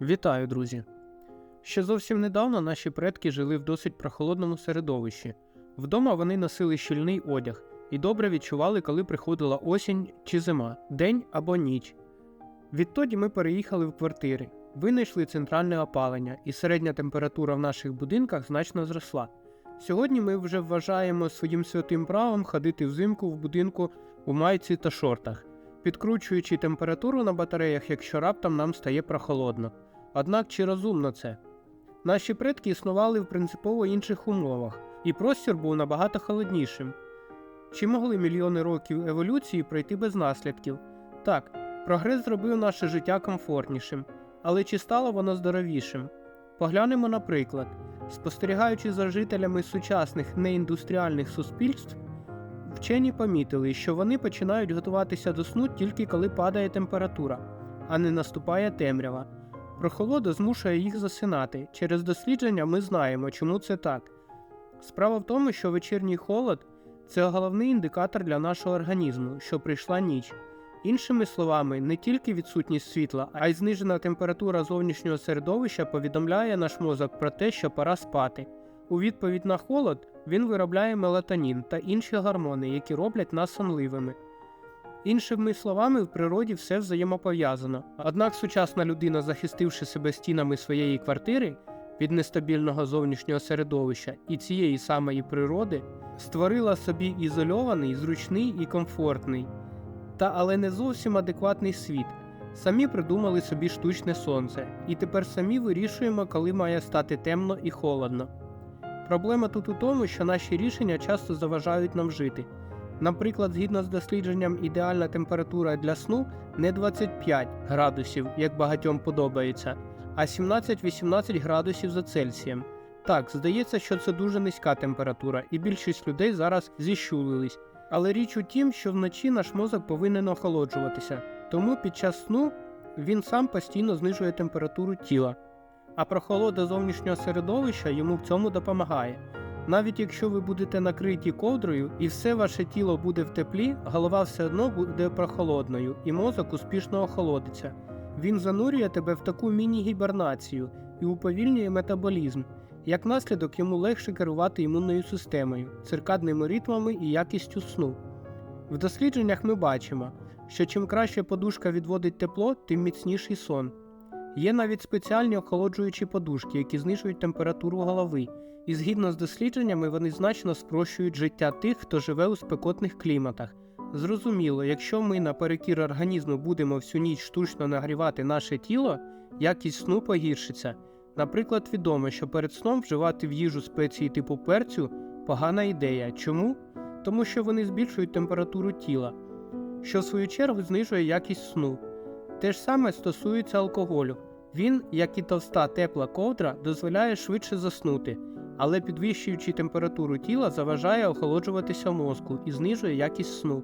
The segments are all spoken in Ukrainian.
Вітаю, друзі! Ще зовсім недавно наші предки жили в досить прохолодному середовищі. Вдома вони носили щільний одяг і добре відчували, коли приходила осінь чи зима, день або ніч. Відтоді ми переїхали в квартири, винайшли центральне опалення, і середня температура в наших будинках значно зросла. Сьогодні ми вже вважаємо своїм святим правом ходити взимку в будинку у майці та шортах, підкручуючи температуру на батареях, якщо раптом нам стає прохолодно. Однак чи розумно це? Наші предки існували в принципово інших умовах, і простір був набагато холоднішим. Чи могли мільйони років еволюції пройти без наслідків? Так, прогрес зробив наше життя комфортнішим, але чи стало воно здоровішим? Поглянемо на приклад. Спостерігаючи за жителями сучасних неіндустріальних суспільств, вчені помітили, що вони починають готуватися до сну тільки коли падає температура, а не наступає темрява. Прохолода змушує їх засинати. Через дослідження ми знаємо, чому це так. Справа в тому, що вечірній холод це головний індикатор для нашого організму, що прийшла ніч. Іншими словами, не тільки відсутність світла, а й знижена температура зовнішнього середовища повідомляє наш мозок про те, що пора спати. У відповідь на холод він виробляє мелатонін та інші гормони, які роблять нас сонливими. Іншими словами, в природі все взаємопов'язано. Однак сучасна людина, захистивши себе стінами своєї квартири від нестабільного зовнішнього середовища і цієї самої природи, створила собі ізольований, зручний і комфортний, та але не зовсім адекватний світ. Самі придумали собі штучне сонце, і тепер самі вирішуємо, коли має стати темно і холодно. Проблема тут у тому, що наші рішення часто заважають нам жити. Наприклад, згідно з дослідженням, ідеальна температура для сну не 25 градусів, як багатьом подобається, а 17-18 градусів за Цельсієм. Так, здається, що це дуже низька температура, і більшість людей зараз зіщулились. Але річ у тім, що вночі наш мозок повинен охолоджуватися, тому під час сну він сам постійно знижує температуру тіла. А прохолода зовнішнього середовища йому в цьому допомагає. Навіть якщо ви будете накриті ковдрою і все ваше тіло буде в теплі, голова все одно буде прохолодною, і мозок успішно охолодиться. Він занурює тебе в таку міні-гібернацію і уповільнює метаболізм. Як наслідок, йому легше керувати імунною системою, циркадними ритмами і якістю сну. В дослідженнях ми бачимо, що чим краще подушка відводить тепло, тим міцніший сон. Є навіть спеціальні охолоджуючі подушки, які знижують температуру голови, і згідно з дослідженнями вони значно спрощують життя тих, хто живе у спекотних кліматах. Зрозуміло, якщо ми наперекір організму будемо всю ніч штучно нагрівати наше тіло, якість сну погіршиться. Наприклад, відомо, що перед сном вживати в їжу спеції типу перцю погана ідея. Чому? Тому що вони збільшують температуру тіла, що в свою чергу знижує якість сну. Те ж саме стосується алкоголю. Він, як і товста тепла ковдра, дозволяє швидше заснути, але підвищуючи температуру тіла, заважає охолоджуватися мозку і знижує якість сну.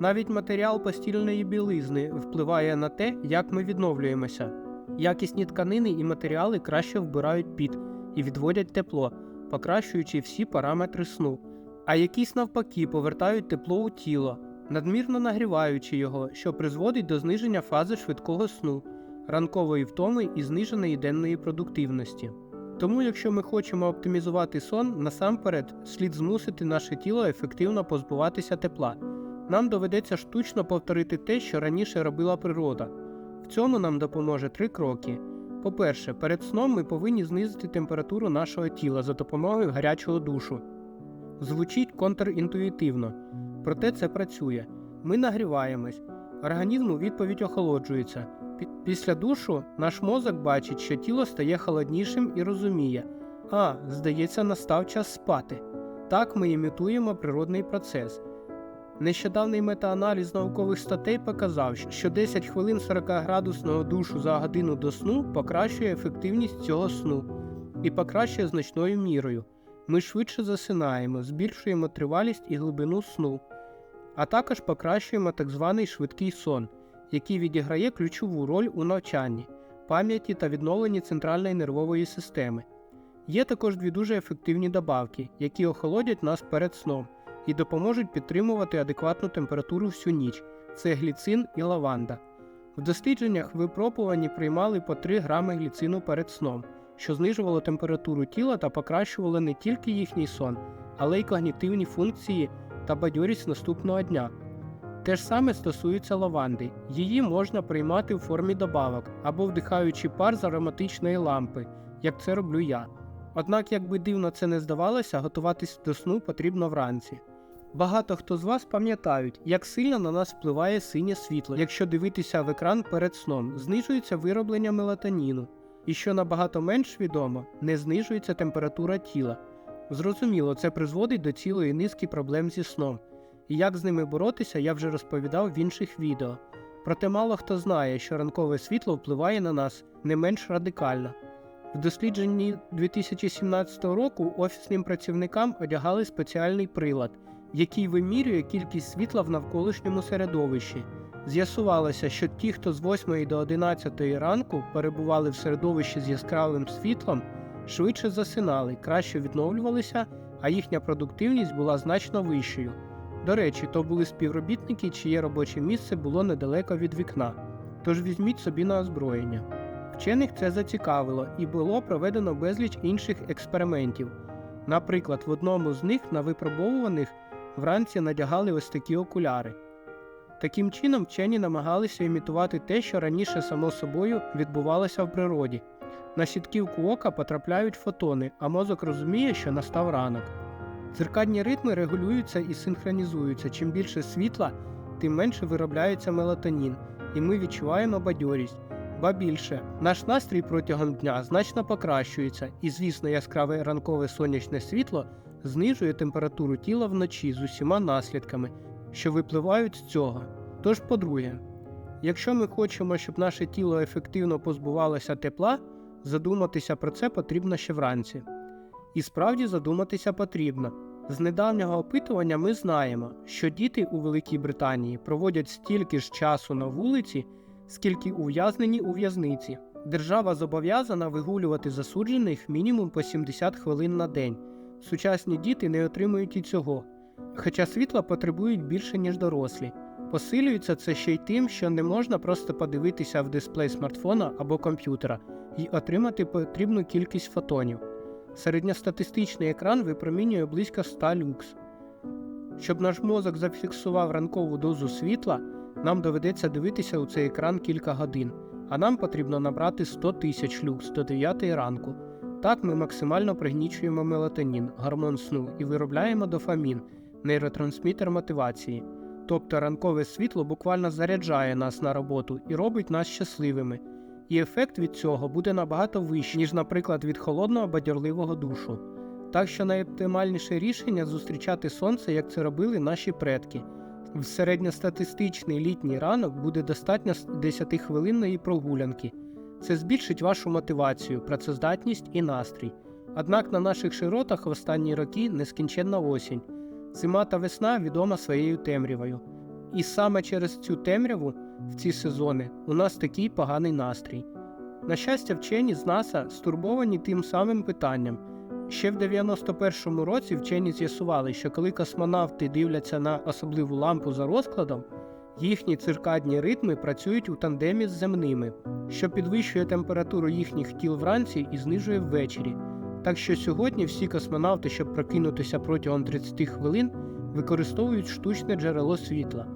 Навіть матеріал постільної білизни впливає на те, як ми відновлюємося. Якісні тканини і матеріали краще вбирають піт і відводять тепло, покращуючи всі параметри сну, а якісь навпаки повертають тепло у тіло, надмірно нагріваючи його, що призводить до зниження фази швидкого сну, ранкової втоми і зниженої денної продуктивності. Тому, якщо ми хочемо оптимізувати сон, насамперед слід змусити наше тіло ефективно позбуватися тепла. Нам доведеться штучно повторити те, що раніше робила природа. В цьому нам допоможе три кроки. По-перше, перед сном ми повинні знизити температуру нашого тіла за допомогою гарячого душу. Звучить контрінтуїтивно, проте це працює. Ми нагріваємось, організм у відповідь охолоджується. Пі- Після душу наш мозок бачить, що тіло стає холоднішим і розуміє: а, здається, настав час спати. Так ми імітуємо природний процес. Нещодавний метааналіз наукових статей показав, що 10 хвилин 40-градусного душу за годину до сну покращує ефективність цього сну і покращує значною мірою. Ми швидше засинаємо, збільшуємо тривалість і глибину сну, а також покращуємо так званий швидкий сон, який відіграє ключову роль у навчанні, пам'яті та відновленні центральної нервової системи. Є також дві дуже ефективні добавки, які охолодять нас перед сном і допоможуть підтримувати адекватну температуру всю ніч це гліцин і лаванда. В дослідженнях випробувані приймали по 3 грами гліцину перед сном, що знижувало температуру тіла та покращувало не тільки їхній сон, але й когнітивні функції та бадьорість наступного дня. Те ж саме стосується лаванди. Її можна приймати в формі добавок або вдихаючи пар з ароматичної лампи, як це роблю я. Однак, як би дивно це не здавалося, готуватись до сну потрібно вранці. Багато хто з вас пам'ятають, як сильно на нас впливає синє світло, якщо дивитися в екран перед сном, знижується вироблення мелатоніну, і що набагато менш відомо, не знижується температура тіла. Зрозуміло, це призводить до цілої низки проблем зі сном. І як з ними боротися, я вже розповідав в інших відео. Проте мало хто знає, що ранкове світло впливає на нас не менш радикально. В дослідженні 2017 року офісним працівникам одягали спеціальний прилад, який вимірює кількість світла в навколишньому середовищі. З'ясувалося, що ті, хто з 8 до 11 ранку перебували в середовищі з яскравим світлом, швидше засинали, краще відновлювалися, а їхня продуктивність була значно вищою. До речі, то були співробітники, чиє робоче місце було недалеко від вікна. Тож візьміть собі на озброєння. Вчених це зацікавило і було проведено безліч інших експериментів. Наприклад, в одному з них на випробовуваних вранці надягали ось такі окуляри. Таким чином, вчені намагалися імітувати те, що раніше само собою відбувалося в природі. На сітківку ока потрапляють фотони, а мозок розуміє, що настав ранок. Циркадні ритми регулюються і синхронізуються. Чим більше світла, тим менше виробляється мелатонін, і ми відчуваємо бадьорість. Ба більше, наш настрій протягом дня значно покращується, і, звісно, яскраве ранкове сонячне світло знижує температуру тіла вночі з усіма наслідками, що випливають з цього. Тож, по-друге, якщо ми хочемо, щоб наше тіло ефективно позбувалося тепла, задуматися про це потрібно ще вранці. І справді задуматися потрібно. З недавнього опитування ми знаємо, що діти у Великій Британії проводять стільки ж часу на вулиці, скільки ув'язнені у в'язниці. Держава зобов'язана вигулювати засуджених мінімум по 70 хвилин на день. Сучасні діти не отримують і цього, хоча світла потребують більше, ніж дорослі. Посилюється це ще й тим, що не можна просто подивитися в дисплей смартфона або комп'ютера і отримати потрібну кількість фотонів. Середньостатистичний екран випромінює близько 100 люкс. Щоб наш мозок зафіксував ранкову дозу світла, нам доведеться дивитися у цей екран кілька годин, а нам потрібно набрати 100 тисяч люкс до 9 ранку. Так ми максимально пригнічуємо мелатонін, гормон сну і виробляємо дофамін, нейротрансмітер мотивації. Тобто ранкове світло буквально заряджає нас на роботу і робить нас щасливими. І ефект від цього буде набагато вищий, ніж, наприклад, від холодного бадьорливого душу. Так що найоптимальніше рішення зустрічати сонце, як це робили наші предки. В середньостатистичний літній ранок буде достатньо 10-хвилинної прогулянки. Це збільшить вашу мотивацію, працездатність і настрій. Однак на наших широтах в останні роки нескінченна осінь. Зима та весна відома своєю темрявою. І саме через цю темряву в ці сезони у нас такий поганий настрій. На щастя, вчені з НАСА стурбовані тим самим питанням. Ще в 91-му році вчені з'ясували, що коли космонавти дивляться на особливу лампу за розкладом, їхні циркадні ритми працюють у тандемі з земними, що підвищує температуру їхніх тіл вранці і знижує ввечері. Так що сьогодні всі космонавти, щоб прокинутися протягом 30 хвилин, використовують штучне джерело світла,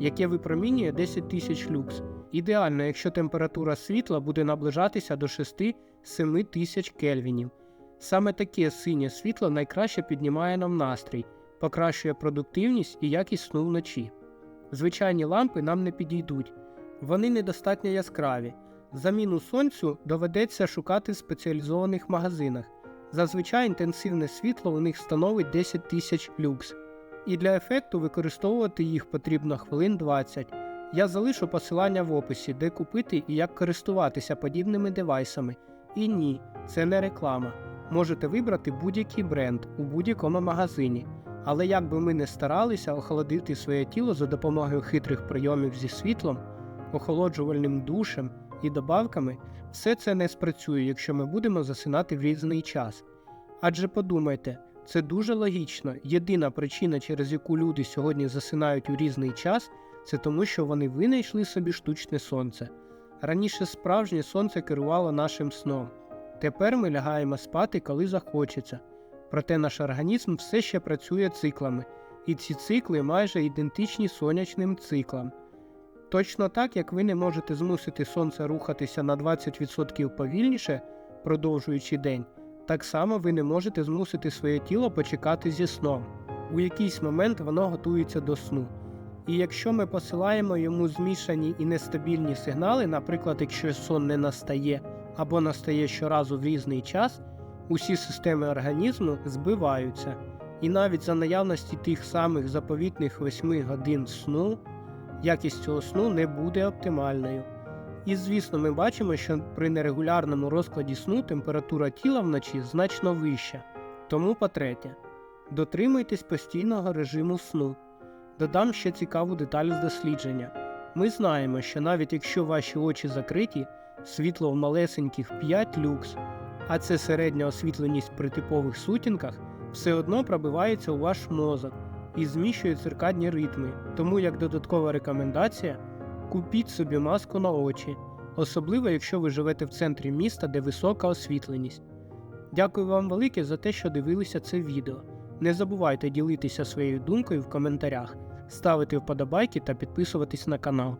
яке випромінює 10 тисяч люкс. Ідеально, якщо температура світла буде наближатися до 6-7 тисяч кельвінів. Саме таке синє світло найкраще піднімає нам настрій, покращує продуктивність і якість сну вночі. Звичайні лампи нам не підійдуть, вони недостатньо яскраві. Заміну сонцю доведеться шукати в спеціалізованих магазинах. Зазвичай інтенсивне світло у них становить 10 тисяч люкс, і для ефекту використовувати їх потрібно хвилин 20. Я залишу посилання в описі, де купити і як користуватися подібними девайсами. І ні, це не реклама. Можете вибрати будь-який бренд у будь-якому магазині. Але як би ми не старалися охолодити своє тіло за допомогою хитрих прийомів зі світлом, охолоджувальним душем і добавками, все це не спрацює, якщо ми будемо засинати в різний час. Адже подумайте, це дуже логічно. Єдина причина, через яку люди сьогодні засинають у різний час, Це тому, що вони винайшли собі штучне сонце. Раніше справжнє сонце керувало нашим сном. Тепер ми лягаємо спати, коли захочеться. Проте наш організм все ще працює циклами, і ці цикли майже ідентичні сонячним циклам. Точно так, як ви не можете змусити сонце рухатися на 20% повільніше, продовжуючи день, так само ви не можете змусити своє тіло почекати зі сном. У якийсь момент воно готується до сну. І якщо ми посилаємо йому змішані і нестабільні сигнали, наприклад, якщо сон не настає або настає щоразу в різний час, усі системи організму збиваються. І навіть за наявності тих самих заповітних 8 годин сну, якість цього сну не буде оптимальною. І звісно, ми бачимо, що при нерегулярному розкладі сну температура тіла вночі значно вища. Тому, по-третє, дотримуйтесь постійного режиму сну. Додам ще цікаву деталь з дослідження. Ми знаємо, що навіть якщо ваші очі закриті, світло в малесеньких 5 люкс, а це середня освітленість при типових сутінках, все одно пробивається у ваш мозок і зміщує циркадні ритми. Тому як додаткова рекомендація купіть собі маску на очі, особливо якщо ви живете в центрі міста, де висока освітленість. Дякую вам велике за те, що дивилися це відео. Не забувайте ділитися своєю думкою в коментарях, ставити вподобайки та підписуватись на канал.